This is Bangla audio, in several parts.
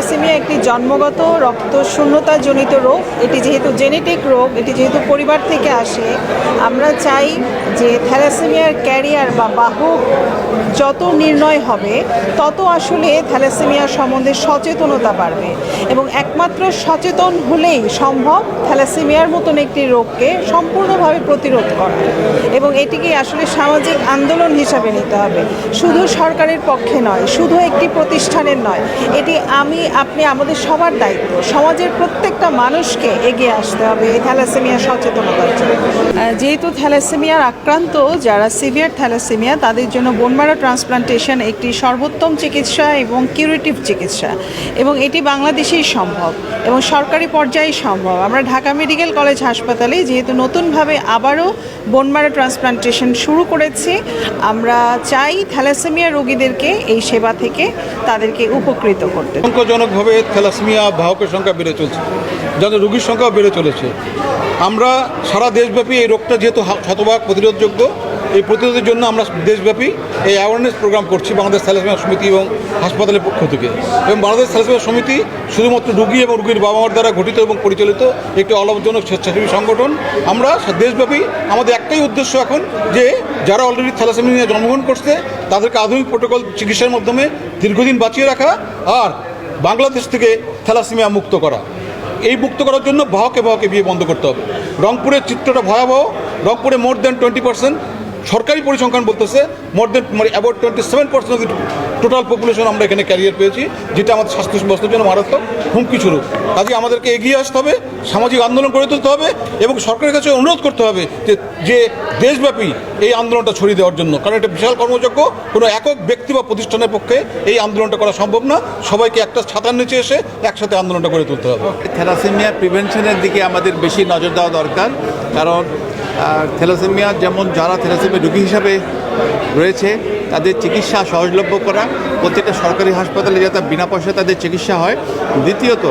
থ্যালাসেমিয়া একটি জন্মগত রক্ত শূন্যতাজনিত রোগ। এটি যেহেতু জেনেটিক রোগ, এটি যেহেতু পরিবার থেকে আসে, আমরা চাই যে থ্যালাসেমিয়ার ক্যারিয়ার বা বাহক যত নির্ণয় হবে, তত আসলে থ্যালাসেমিয়া সম্বন্ধে সচেতনতা বাড়বে এবং একমাত্র সচেতন হলেই সম্ভব থ্যালাসেমিয়ার মতন একটি রোগকে সম্পূর্ণভাবে প্রতিরোধ করা এবং এটিকে আসলে সামাজিক আন্দোলন হিসাবে নিতে হবে। শুধু সরকারের পক্ষে নয়, শুধু একটি প্রতিষ্ঠানের নয়, এটি আমি আপনি আমাদের সবার দায়িত্ব। সমাজের প্রত্যেকটা মানুষকে এগিয়ে আসতে হবে এই থ্যালাসেমিয়া সচেতনতার জন্য। যেহেতু থ্যালাসেমিয়ার আক্রান্ত, যারা সিভিয়ার থ্যালাসেমিয়া, তাদের জন্য বোনমারো ট্রান্সপ্লান্টেশন একটি সর্বোত্তম চিকিৎসা এবং কিউরেটিভ চিকিৎসা। এবং এটি বাংলাদেশেই সম্ভব এবং সরকারি পর্যায়ে সম্ভব। আমরা ঢাকা মেডিকেল কলেজ হাসপাতালে যেহেতু নতুনভাবে আবারও বোনমারো ট্রান্সপ্লান্টেশন শুরু করেছি, আমরা চাই থ্যালাসেমিয়া রোগীদেরকে এই সেবা থেকে তাদেরকে উপকৃত করতে। আতঙ্কজনকভাবে থ্যালাসেমিয়া বাহকের সংখ্যা বেড়ে চলছে, যাদের রোগীর সংখ্যাও বেড়ে চলেছে। আমরা সারা দেশব্যাপী এই রোগটা যেহেতু শতভাগ প্রতিরোধযোগ্য, এই প্রতিরোধের জন্য আমরা দেশব্যাপী এই অ্যাওয়ারনেস প্রোগ্রাম করছি বাংলাদেশ থ্যালাসেমিয়া সমিতি এবং হাসপাতালের পক্ষ থেকে। এবং বাংলাদেশ থ্যালাসেমিয়া সমিতি শুধুমাত্র রুগী এবং রুগীর বাবা মার দ্বারা গঠিত এবং পরিচালিত একটি অলাভজনক স্বেচ্ছাসেবী সংগঠন। আমরা দেশব্যাপী, আমাদের একটাই উদ্দেশ্য এখন যে যারা অলরেডি থ্যালাসেমিয়া জন্মগ্রহণ করছে, তাদেরকে আধুনিক প্রোটোকল চিকিৎসার মাধ্যমে দীর্ঘদিন বাঁচিয়ে রাখা। আর বাংলাদেশ থেকে থ্যালাসিমিয়া মুক্ত করা। এই মুক্ত করার জন্য বাহকে বাহকে বিয়ে বন্ধ করতে হবে। রংপুরের চিত্রটা ভয়াবহ, রংপুরে মোর দেন টোয়েন্টি পার্সেন্ট সরকারি পরিসংখ্যান বলতেছে মোর দেন মানে about twenty seven percent total population আমরা এখানে ক্যারিয়ার পেয়েছি, যেটা আমাদের স্বাস্থ্য ব্যবস্থার জন্য মারাত্মক হুমকি স্বরূপ। কাজে আমাদেরকে এগিয়ে আসতে হবে, সামাজিক আন্দোলন গড়ে তুলতে হবে এবং সরকারের কাছে অনুরোধ করতে হবে যে যে দেশব্যাপী এই আন্দোলনটা ছড়িয়ে দেওয়ার জন্য। কারণ এটা বিশাল কর্মযোগ্য কোনো একক ব্যক্তি বা প্রতিষ্ঠানের পক্ষে এই আন্দোলনটা করা সম্ভব না। সবাইকে একটা ছাতার নিচে এসে একসাথে আন্দোলনটা গড়ে তুলতে হবে। থ্যালাসেমিয়া প্রিভেনশনের দিকে আমাদের বেশি নজর দেওয়া দরকার। কারণ থ্যালাসেমিয়া যেমন যারা থ্যালাসেমিয়া রোগী হিসাবে রয়েছে, তাদের চিকিৎসা সহজলভ্য করা। প্রত্যেকটা সরকারি হাসপাতালে যাতে বিনা পয়সায় তাদের চিকিৎসা হয়। দ্বিতীয়ত,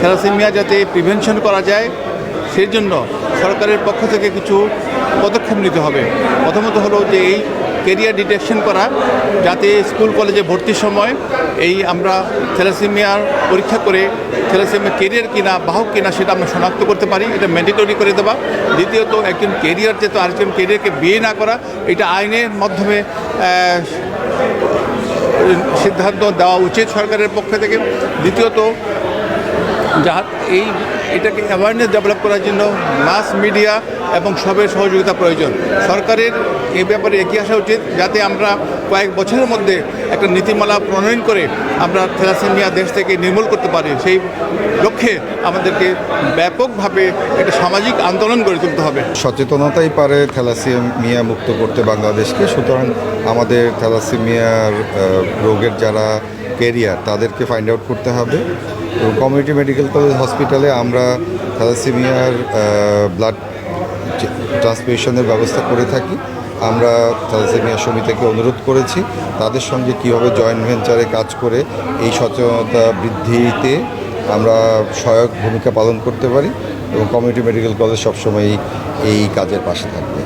থ্যালাসেমিয়া যাতে প্রিভেনশন করা যায় সেই জন্য সরকারের পক্ষ থেকে কিছু পদক্ষেপ নিতে হবে। প্রথমত হলো যে এই কেরিয়ার ডিটেকশন করা, যাতে স্কুল কলেজে ভর্তির সময় এই আমরা থ্যালাসেমিয়ার পরীক্ষা করে থ্যালাসেমিয়া কেরিয়ার কিনা, বাহক কিনা সেটা আমরা শনাক্ত করতে পারি, এটা ম্যান্ডেটরি করে দেওয়া। দ্বিতীয়ত, একজন কেরিয়ার যেহেতু আরেকজন কেরিয়ারকে বিয়ে না করা, এটা আইনের মাধ্যমে সিদ্ধান্ত দেওয়া উচিত সরকারের পক্ষ থেকে। দ্বিতীয়ত যাহা এই এটাকে অ্যাওয়ারনেস ডেভেলপ করার জন্য মাস মিডিয়া এবং সবের সহযোগিতা প্রয়োজন। সরকারের এ ব্যাপারে এগিয়ে আসা উচিত যাতে আমরা কয়েক বছরের মধ্যে একটা নীতিমালা প্রণয়ন করে আমরা থ্যালাসেমিয়া দেশ থেকে নির্মূল করতে পারি। সেই লক্ষ্যে আমাদেরকে ব্যাপকভাবে একটা সামাজিক আন্দোলন গড়ে তুলতে হবে। সচেতনতাই পারে থ্যালাসেমিয়া মুক্ত করতে বাংলাদেশকে। সুতরাং আমাদের থ্যালাসেমিয়ার রোগের যারা কেরিয়ার তাদেরকে ফাইন্ড আউট করতে হবে। এবং কমিউনিটি মেডিকেল কলেজ হসপিটালে আমরা থ্যালাসেমিয়ার ব্লাড ট্রান্সমিশনের ব্যবস্থা করে থাকি। আমরা থ্যালাসেমিয়া সমিতিকে অনুরোধ করেছি তাদের সঙ্গে কীভাবে জয়েন্ট ভেঞ্চারে কাজ করে এই সচেতনতা বৃদ্ধিতে আমরা সহায়ক ভূমিকা পালন করতে পারি এবং কমিউনিটি মেডিকেল কলেজ সবসময়ই এই কাজের পাশে থাকবে।